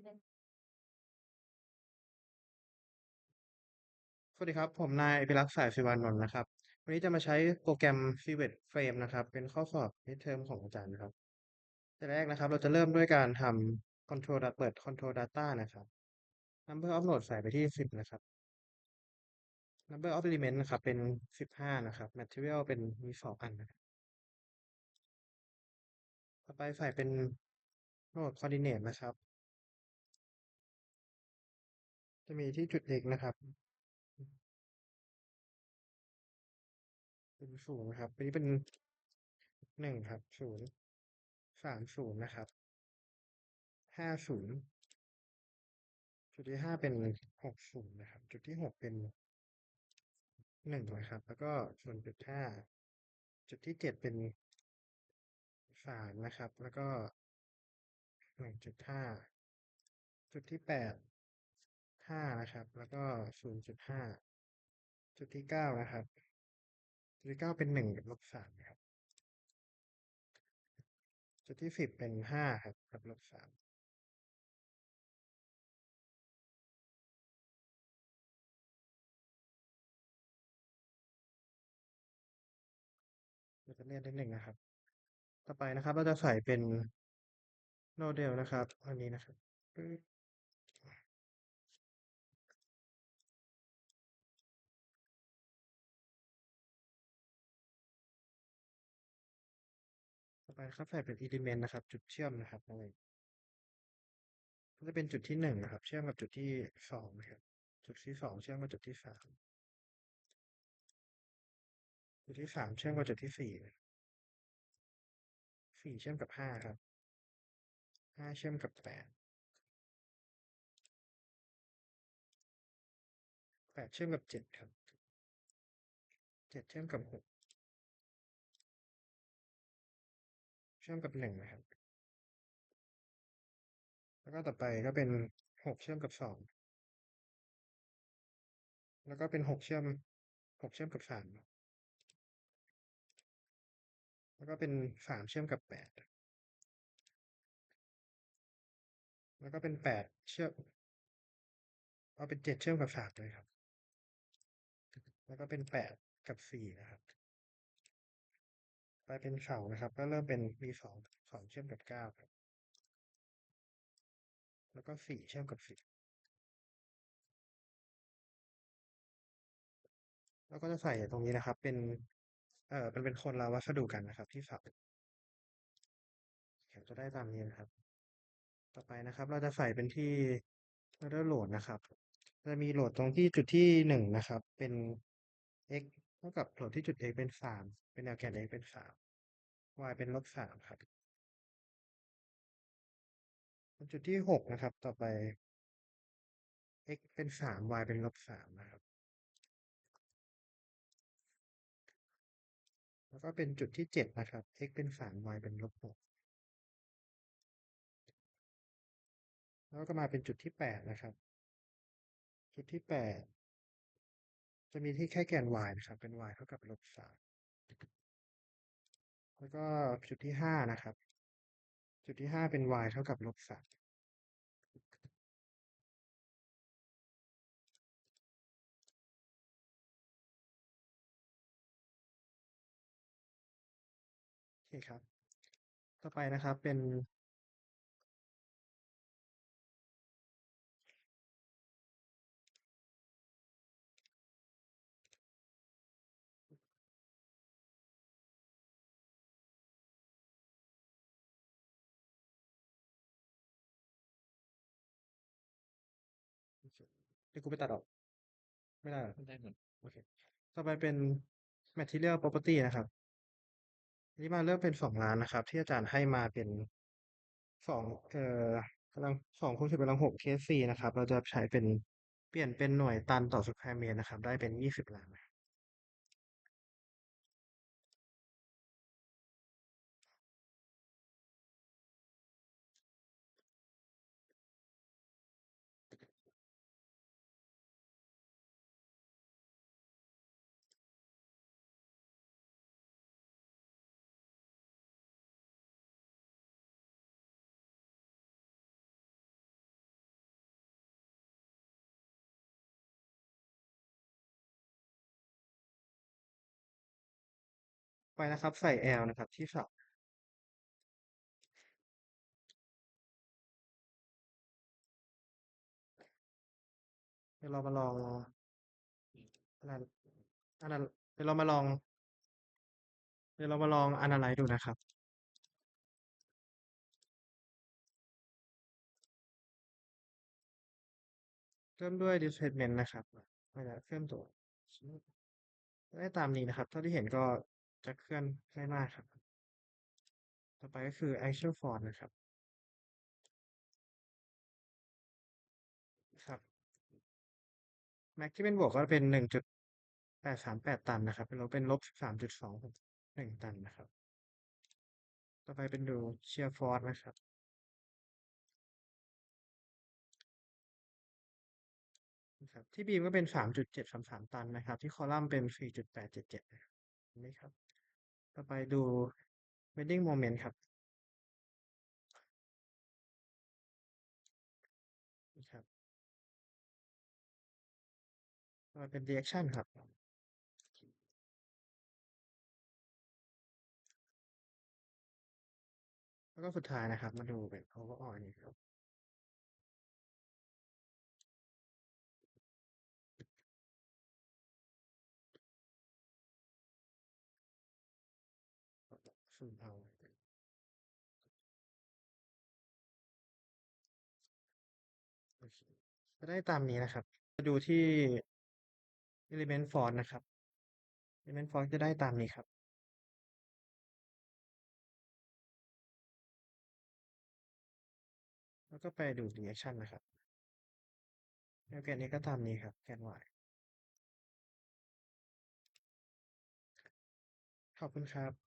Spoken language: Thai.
สวัสดีครับ ผมนายอภิรักษ์สายศิวานนท์นะครับ วันนี้จะมาใช้โปรแกรม Civet Frame นะครับ เป็นข้อสอบ midterm ของอาจารย์นะครับแต่แรกนะครับ เราจะเริ่มด้วยการทำ control เปิด control data นะครับ number of node ใส่ไปที่ 10 นะครับ number of element นะครับ เป็น 15 นะครับ material เป็นมี2อันนะครับต่อไปใส่เป็น node coordinate นะครับ จะมีที่จุด x นะครับเป็นศูนย์ครับอันนี้เป็นหนึ่งครับศูนย์สามศูนย์นะครับห้าศูนย์จุดที่ห้าเป็นหกศูนย์นะครับ จุดที่หกเป็นหนึ่งนะครับ แล้วก็ส่วนจุดห้าจุดที่เจ็ดเป็นสามนะครับ แล้วก็หนึ่งจุดห้าจุดที่แปด ห้านะครับ แล้วก็ศูนย์จุดห้าจุดที่เก้านะครับ จุดที่เก้าเป็นหนึ่งกับลบสามครับ จุดที่สิบเป็นห้าครับกับลบสามเราจะเลื่อนนิดหนึ่งนะครับ ต่อไปนะครับ เราจะใส่เป็นโมเดลนะครับ อันนี้นะครับ ไปครับใส่เป็น element นะครับ จุดเชื่อมนะครับอะไรก็จะเป็นจุดที่หนึ่งนะครับ เชื่อมกับจุดที่สองนะครับ จุดที่สองเชื่อมกับจุดที่สามจุดที่สามเชื่อมกับจุดที่สี่สี่เชื่อมกับห้าครับห้าเชื่อมกับแปดแปดเชื่อมกับเจ็ดครับเจ็ดเชื่อมกับหก ชื่อมกับหนึ่งนะครับ แล้วก็ต่อไปก็เป็นหกเชื่อมกับสอง แล้วก็เป็นหกเชื่อมหกเชื่อมกับสาม แล้วก็เป็นสามเชื่อมกับแปด แล้วก็เป็นแปดเชื่อม เอาเป็นเจ็ดเชื่อมกับสามเลยครับ แล้วก็เป็นแปดกับสี่นะครับ ไปเป็นเสานะครับ ก็เริ่มเป็นมีสองสองเชื่อมกับเก้าครับ แล้วก็สี่เชื่อมกับสิบแล้วก็จะใส่ตรงนี้นะครับ เป็น เอ่อเป็นเป็นคนละวัสดุกันนะครับ ที่เสาเขียนจะได้ตามนี้นะครับ ต่อไปนะครับ เราจะใส่เป็นที่เราจะโหลดนะครับ จะมีโหลดตรงที่จุดที่หนึ่งนะครับ เป็น x เท่ากับโหลดที่จุด x เป็นสามเป็นแนวแกน x เป็นสาม y เป็นลบสามครับจุดที่หกนะครับ ต่อไป x เป็นสาม y เป็นลบสามนะครับ แล้วก็เป็นจุดที่เจ็ดนะครับ x เป็นสาม y เป็นลบหกแล้วก็มาเป็นจุดที่แปดนะครับ จุดที่แปด จะมีที่แค่แกน y นะครับ เป็น y เท่ากับลบสามแล้วก็จุดที่ห้านะครับ จุดที่ห้าเป็น y เท่ากับลบสามโอเคครับ ต่อไปนะครับเป็น เดี๋ยวกูไปตัดออก ไม่ได้เหรอได้หมดโอเค ต่อไปเป็น material property นะครับอันนี้มาเริ่มเป็นสองล้านนะครับ ที่อาจารย์ให้มาเป็นสองเอ่อกำลังสองคูณสิบกำลังหกเคสสี่นะครับ เราจะใช้เป็นเปลี่ยนเป็นหน่วยตันต่อสแควร์เมตรนะครับ ได้เป็นยี่สิบล้านนะ ไปนะครับ ใส่ L นะครับ ที่เสาเดี๋ยวเรามาลองอันนั้นอันนั้นเดี๋ยวเรามาลอง เดี๋ยวเรามาลอง Analyze ดูนะครับเริ่มด้วย displacement นะครับมันจะเคลื่อนตัวได้ตามนี้นะครับ เท่าที่เห็นก็ จะเคลื่อนไม่มากครับ ต่อไปก็คือ axial force นะครับ ครับ max ที่เป็นบวกก็เป็น1.838ตันนะครับเป็นลบเป็นลบ13.261ตันนะครับ ต่อไปเป็นดู shear force นะครับนะครับที่บีมก็เป็น3.733ตันนะครับ ที่คอลัมน์เป็น4.877นะครับเห็นไหมครับ ต่อไปดู bending moment ครับนะครับต่อไปเป็น reaction ครับแล้วก็สุดท้ายนะครับ มาดูเป็น overall นี้ครับ ซูมเอาโอเคจะได้ตามนี้นะครับมาดูที่ element force นะครับ element force จะได้ตามนี้ครับ แล้วก็ไปดู reaction นะครับแล้วแกนนี้ก็ตามนี้ครับ แกน y ขอบคุณครับ